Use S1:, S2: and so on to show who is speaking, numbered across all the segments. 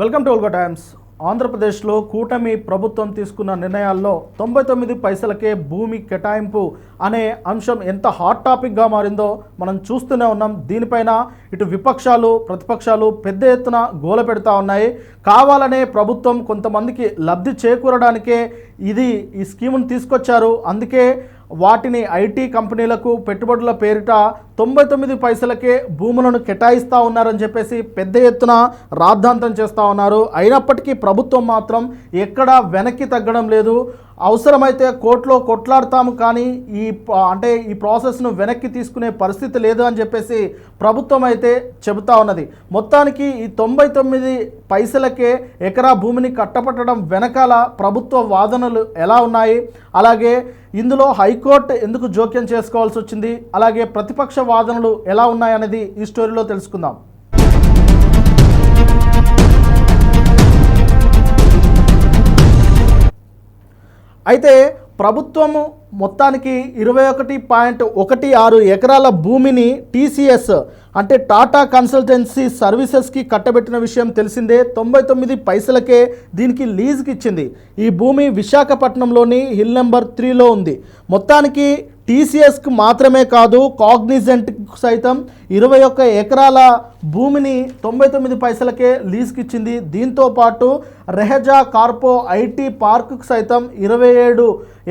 S1: Welcome to Olga times. ఆంధ్రప్రదేశ్లో కూటమి ప్రభుత్వం తీసుకున్న నిర్ణయాల్లో తొంభై తొమ్మిది పైసలకే భూమి కేటాయింపు అనే అంశం ఎంత హాట్ టాపిక్గా మారిందో మనం చూస్తూనే ఉన్నాం. దీనిపైన ఇటు విపక్షాలు ప్రతిపక్షాలు పెద్ద ఎత్తున గోల పెడతా ఉన్నాయి. కావాలనే ప్రభుత్వం కొంతమందికి లబ్ధి చేకూరడానికే ఇది ఈ స్కీమును తీసుకొచ్చారు. అందుకే వాటిని ఐటీ కంపెనీలకు పెట్టుబడుల పేరిట తొంభై తొమ్మిది పైసలకే భూములను కేటాయిస్తూ ఉన్నారని చెప్పేసి పెద్ద ఎత్తున రాద్ధాంతం చేస్తూ ఉన్నారు. అయినప్పటికీ ప్రభుత్వం మాత్రం ఎక్కడా వెనక్కి తగ్గడం లేదు. అవసరమైతే కోర్టులో కొట్లాడతాము కానీ ఈ అంటే ఈ ప్రాసెస్ను వెనక్కి తీసుకునే పరిస్థితి లేదు అని చెప్పేసి ప్రభుత్వం అయితే చెబుతా ఉన్నది. మొత్తానికి ఈ తొంభై తొమ్మిది పైసలకే ఎకరా భూమిని కట్టపట్టడం వెనకాల ప్రభుత్వ వాదనలు ఎలా ఉన్నాయి? అలాగే ఇందులో హైకోర్టు ఎందుకు జోక్యం చేసుకోవాల్సి వచ్చింది? అలాగే ప్రతిపక్ష వాదనలు ఎలా ఉన్నాయనేది ఈ స్టోరీలో తెలుసుకుందాం. అయితే ప్రభుత్వము మొత్తానికి ఇరవై ఒకటి పాయింట్ ఒకటి ఆరు ఎకరాల భూమిని టీసీఎస్ అంటే టాటా కన్సల్టెన్సీ సర్వీసెస్కి కట్టబెట్టిన విషయం తెలిసిందే. తొంభై తొమ్మిది పైసలకే దీనికి లీజ్కి ఇచ్చింది. ఈ భూమి విశాఖపట్నంలోని హిల్ నెంబర్ త్రీలో ఉంది. మొత్తానికి టీసీఎస్కి మాత్రమే కాదు కాగ్నిజెంట్ సైతం ఇరవై ఒక్క ఎకరాల భూమిని తొంభై తొమ్మిది పైసలకే లీజ్కి ఇచ్చింది దీంతో పాటు రెహజా కార్పో ఐటీ పార్కుకు సైతం ఇరవై ఏడు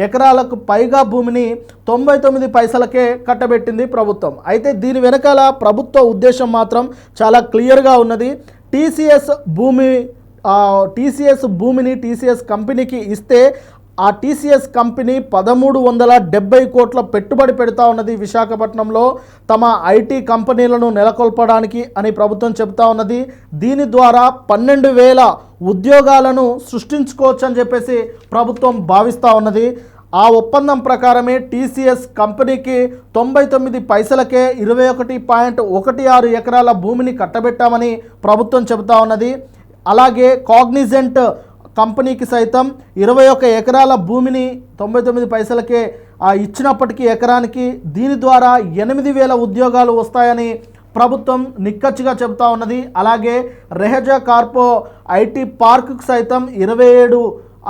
S1: ఎకరాలకు పైగా భూమిని తొంభై తొమ్మిది పైసలకే కట్టబెట్టింది ప్రభుత్వం. అయితే దీని వెనకాల ప్రభుత్వ ఉద్దేశం మాత్రం చాలా క్లియర్గా ఉన్నది. టీసీఎస్ భూమి టీసీఎస్ భూమిని టీసీఎస్ కంపెనీకి ఇస్తే ఆ టీసీఎస్ కంపెనీ పదమూడు వందల డెబ్బై కోట్ల పెట్టుబడి పెడతా ఉన్నది విశాఖపట్నంలో. తమ ఐటీ కంపెనీలను నెలకొల్పడానికి అని ప్రభుత్వం చెబుతా ఉన్నది. దీని ద్వారా పన్నెండు వేల ఉద్యోగాలను సృష్టించుకోవచ్చు అని చెప్పేసి ప్రభుత్వం భావిస్తూ ఉన్నది. ఆ ఒప్పందం ప్రకారమే టీసీఎస్ కంపెనీకి తొంభై తొమ్మిది పైసలకే ఇరవై ఒకటి పాయింట్ ఒకటి ఆరు ఎకరాల భూమిని కట్టబెట్టామని ప్రభుత్వం చెబుతా ఉన్నది. అలాగే కాగ్నిజెంట్ కంపెనీకి సైతం ఇరవై ఒక్క ఎకరాల భూమిని తొంభై తొమ్మిది పైసలకే ఇచ్చినప్పటికీ ఎకరానికి దీని ద్వారా ఎనిమిది వేల ఉద్యోగాలు వస్తాయని ప్రభుత్వం నిక్కచ్చిగా చెబుతా ఉన్నది. అలాగే రెహజా కార్పో ఐటీ పార్కుకు సైతం ఇరవై ఏడు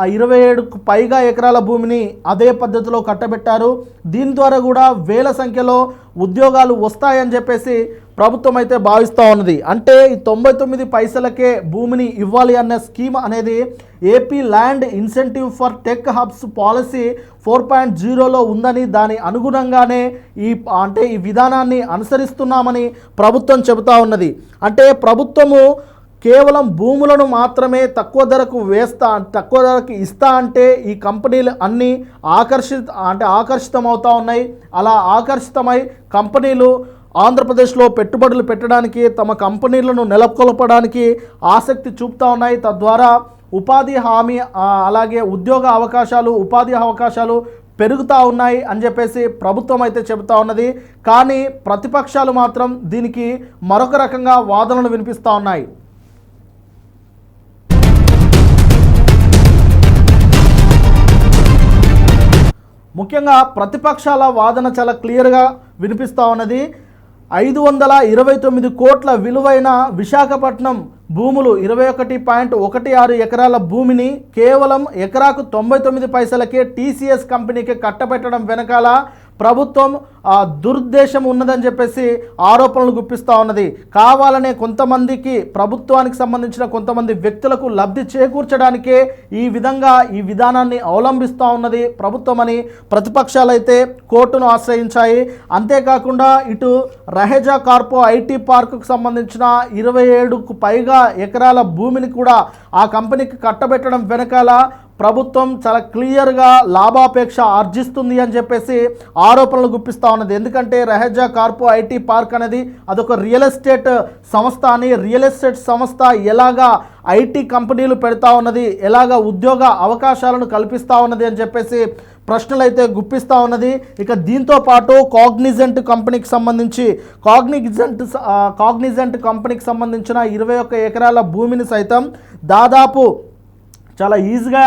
S1: ఆ ఇరవై ఏడుకు పైగా ఎకరాల భూమిని అదే పద్ధతిలో కట్టబెట్టారు. దీని ద్వారా కూడా వేల సంఖ్యలో ఉద్యోగాలు వస్తాయని చెప్పేసి ప్రభుత్వం అయితే భావిస్తూ ఉన్నది. అంటే ఈ తొంభై తొమ్మిది పైసలకే భూమిని ఇవ్వాలి అన్న స్కీమ్ అనేది AP land incentive for tech hubs policy four point జీరోలో ఉందని దాని అనుగుణంగానే ఈ అంటే ఈ విధానాన్ని అనుసరిస్తున్నామని ప్రభుత్వం చెబుతా ఉన్నది. అంటే ప్రభుత్వము కేవలం భూములను మాత్రమే తక్కువ ధరకు వేస్తా తక్కువ ధరకు ఇస్తా అంటే ఈ కంపెనీలు అన్నీ ఆకర్షిత అంటే ఆకర్షితం అవుతా ఉన్నాయి. అలా ఆకర్షితమై కంపెనీలు ఆంధ్రప్రదేశ్లో పెట్టుబడులు పెట్టడానికి తమ కంపెనీలను నెలకొల్పడానికి ఆసక్తి చూపుతా ఉన్నాయి. తద్వారా ఉపాధి హామీ అలాగే ఉద్యోగ అవకాశాలు ఉపాధి అవకాశాలు పెరుగుతూ ఉన్నాయి అని చెప్పేసి ప్రభుత్వం అయితే చెబుతా ఉన్నది. కానీ ప్రతిపక్షాలు మాత్రం దీనికి మరొక రకంగా వాదనలు వినిపిస్తూ ఉన్నాయి. ముఖ్యంగా ప్రతిపక్షాల వాదన చాలా క్లియర్గా వినిపిస్తూ ఉన్నది. ఐదు వందల ఇరవై తొమ్మిది కోట్ల విలువైన విశాఖపట్నం భూములు ఇరవై ఒకటి పాయింట్ ఒకటి ఆరు ఎకరాల భూమిని కేవలం ఎకరాకు తొంభై తొమ్మిది పైసలకే టీసీఎస్ కంపెనీకి కట్టబెట్టడం వెనకాల ప్రభుత్వం దురుద్దేశం ఉన్నదని చెప్పేసి ఆరోపణలు గుప్పిస్తూ ఉన్నది. కావాలనే కొంతమందికి ప్రభుత్వానికి సంబంధించిన కొంతమంది వ్యక్తులకు లబ్ధి చేకూర్చడానికే ఈ విధంగా ఈ విధానాన్ని అవలంబిస్తూ ఉన్నది ప్రభుత్వం అని ప్రతిపక్షాలైతే కోర్టును ఆశ్రయించాయి. అంతేకాకుండా ఇటు రహేజా కార్పో ఐటీ పార్కుకు సంబంధించిన ఇరవై ఏడుకు పైగా ఎకరాల భూమిని కూడా ఆ కంపెనీకి కట్టబెట్టడం వెనకాల ప్రభుత్వం చాలా క్లియర్గా లాభాపేక్ష ఆర్జిస్తుంది అని చెప్పేసి ఆరోపణలు గుప్పిస్తూ ఉన్నది. ఎందుకంటే రహజా కార్పో ఐటీ పార్క్ అనేది అదొక రియల్ ఎస్టేట్ సంస్థ అని రియల్ ఎస్టేట్ సంస్థ ఎలాగా ఐటీ కంపెనీలు పెడతా ఉన్నది ఎలాగ ఉద్యోగ అవకాశాలను కల్పిస్తూ ఉన్నది అని చెప్పేసి ప్రశ్నలు అయితే గుప్పిస్తూ ఉన్నది. ఇక దీంతో పాటు కాగ్నిజెంట్ కంపెనీకి సంబంధించి కాగ్నిజెంట్ కాగ్నిజెంట్ కంపెనీకి సంబంధించిన ఇరవై ఒక్క ఎకరాల భూమిని సైతం దాదాపు చాలా ఈజీగా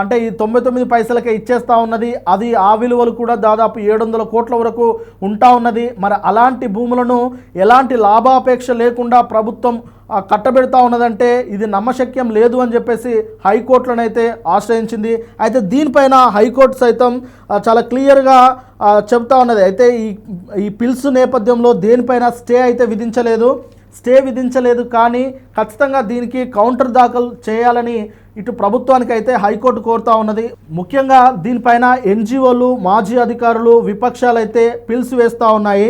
S1: అంటే ఈ తొంభై తొమ్మిది పైసలకే ఇచ్చేస్తూ ఉన్నది. అది ఆ విలువలు కూడా దాదాపు ఏడు వందల కోట్ల వరకు ఉంటా ఉన్నది. మరి అలాంటి భూములను ఎలాంటి లాభాపేక్ష లేకుండా ప్రభుత్వం కట్టబెడతా ఉన్నదంటే ఇది నమ్మశక్యం లేదు అని చెప్పేసి హైకోర్టులను అయితే ఆశ్రయించింది. అయితే దీనిపైన హైకోర్టు సైతం చాలా క్లియర్గా చెప్తా ఉన్నది. అయితే ఈ ఈ పిల్స్ నేపథ్యంలో దేనిపైన స్టే అయితే విధించలేదు. స్టే విధించలేదు కానీ ఖచ్చితంగా దీనికి కౌంటర్ దాఖలు చేయాలని ఇటు ప్రభుత్వానికి అయితే హైకోర్టు కోరుతా ఉన్నది. ముఖ్యంగా దీనిపైన ఎన్జిఓలు మాజీ అధికారులు విపక్షాలు అయితే పిల్స్ వేస్తూ ఉన్నాయి.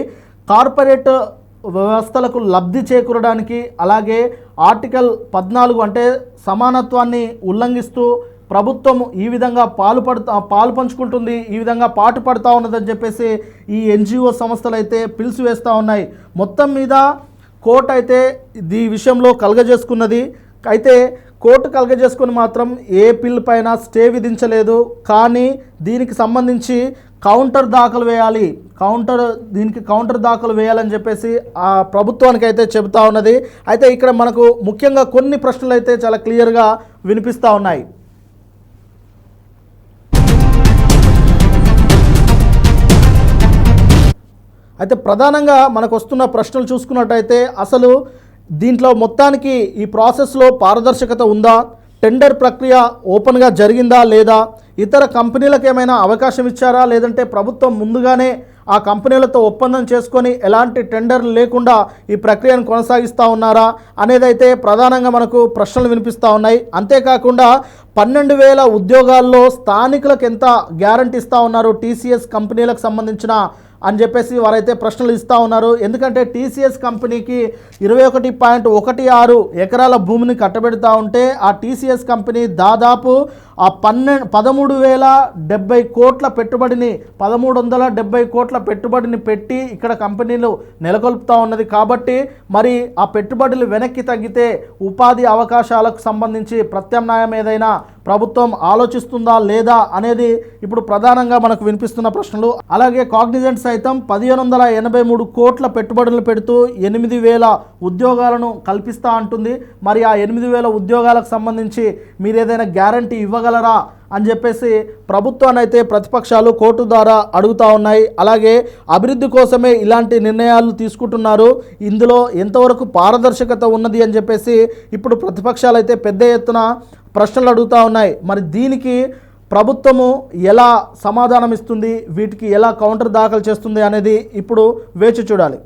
S1: కార్పొరేట్ వ్యవస్థలకు లబ్ధి చేకూరడానికి అలాగే ఆర్టికల్ పద్నాలుగు అంటే సమానత్వాన్ని ఉల్లంఘిస్తూ ప్రభుత్వం ఈ విధంగా పాలు పడుతా పాలు పంచుకుంటుంది ఈ విధంగా పాటు పడుతూ ఉన్నదని చెప్పేసి ఈ ఎన్జిఓ సంస్థలు అయితే పిలుసు వేస్తూ ఉన్నాయి. మొత్తం మీద కోర్టు అయితే ఈ విషయంలో కలగజేసుకున్నది. అయితే కోర్టు కలగజేసుకుని మాత్రం ఏ పిల్ పైన స్టే విధించలేదు. కానీ దీనికి సంబంధించి కౌంటర్ దాఖలు వేయాలి. కౌంటర్ దీనికి కౌంటర్ దాఖలు వేయాలని చెప్పేసి ఆ ప్రభుత్వానికి అయితే చెబుతా ఉన్నది. అయితే ఇక్కడ మనకు ముఖ్యంగా కొన్ని ప్రశ్నలు అయితే చాలా క్లియర్గా వినిపిస్తూ ఉన్నాయి. అయితే ప్రధానంగా మనకు వస్తున్న ప్రశ్నలు చూసుకున్నట్టయితే అసలు దీంట్లో మొత్తానికి ఈ ప్రాసెస్లో పారదర్శకత ఉందా? టెండర్ ప్రక్రియ ఓపెన్గా జరిగిందా లేదా? ఇతర కంపెనీలకు ఏమైనా అవకాశం ఇచ్చారా? లేదంటే ప్రభుత్వం ముందుగానే ఆ కంపెనీలతో ఒప్పందం చేసుకొని ఎలాంటి టెండర్ లేకుండా ఈ ప్రక్రియను కొనసాగిస్తూ ఉన్నారా? అనేదైతే ప్రధానంగా మనకు ప్రశ్నలు వినిపిస్తూ ఉన్నాయి. అంతేకాకుండా పన్నెండు వేల ఉద్యోగాల్లో స్థానికులకు ఎంత గ్యారంటీ ఇస్తూ ఉన్నారు టీసీఎస్ కంపెనీలకు సంబంధించిన అని చెప్పేసి వారైతే ప్రశ్నలు ఇస్తూ ఉన్నారు. ఎందుకంటే టీసీఎస్ కంపెనీకి ఇరవై ఒకటి పాయింట్ ఒకటి ఆరు ఎకరాల భూమిని కట్టబెడతా ఉంటే ఆ టీసీఎస్ కంపెనీ దాదాపు ఆ పన్నెండు పదమూడు వేల డెబ్బై కోట్ల పెట్టుబడిని పదమూడు వందల డెబ్బై కోట్ల పెట్టుబడిని పెట్టి ఇక్కడ కంపెనీలు నెలకొల్పుతా ఉన్నది. కాబట్టి మరి ఆ పెట్టుబడులు వెనక్కి తగ్గితే ఉపాధి అవకాశాలకు సంబంధించి ప్రత్యామ్నాయం ఏదైనా ప్రభుత్వం ఆలోచిస్తుందా లేదా అనేది ఇప్పుడు ప్రధానంగా మనకు వినిపిస్తున్న ప్రశ్నలు. అలాగే కాగ్నిజెంట్ సైతం పదిహేను వందల ఎనభై మూడు కోట్ల పెట్టుబడులు పెడుతూ ఎనిమిది వేల ఉద్యోగాలను కల్పిస్తా అంటుంది. మరి ఆ ఎనిమిది వేల ఉద్యోగాలకు సంబంధించి మీరు ఏదైనా గ్యారంటీ ఇవ్వగలరా అని చెప్పేసి ప్రభుత్వాన్ని అయితే ప్రతిపక్షాలు కోర్టు ద్వారా అడుగుతా ఉన్నాయి. అలాగే అభివృద్ధి కోసమే ఇలాంటి నిర్ణయాలు తీసుకుంటున్నారు. ఇందులో ఎంతవరకు పారదర్శకత ఉన్నది అని చెప్పేసి ఇప్పుడు ప్రతిపక్షాలు అయితే పెద్ద ఎత్తున ప్రశ్నలు అడుగుతా ఉన్నాయి. మరి దీనికి ప్రభుత్వము ఎలా సమాధానం ఇస్తుంది వీటికి ఎలా కౌంటర్ దాఖలు చేస్తుంది అనేది ఇప్పుడు వేచి చూడాలి.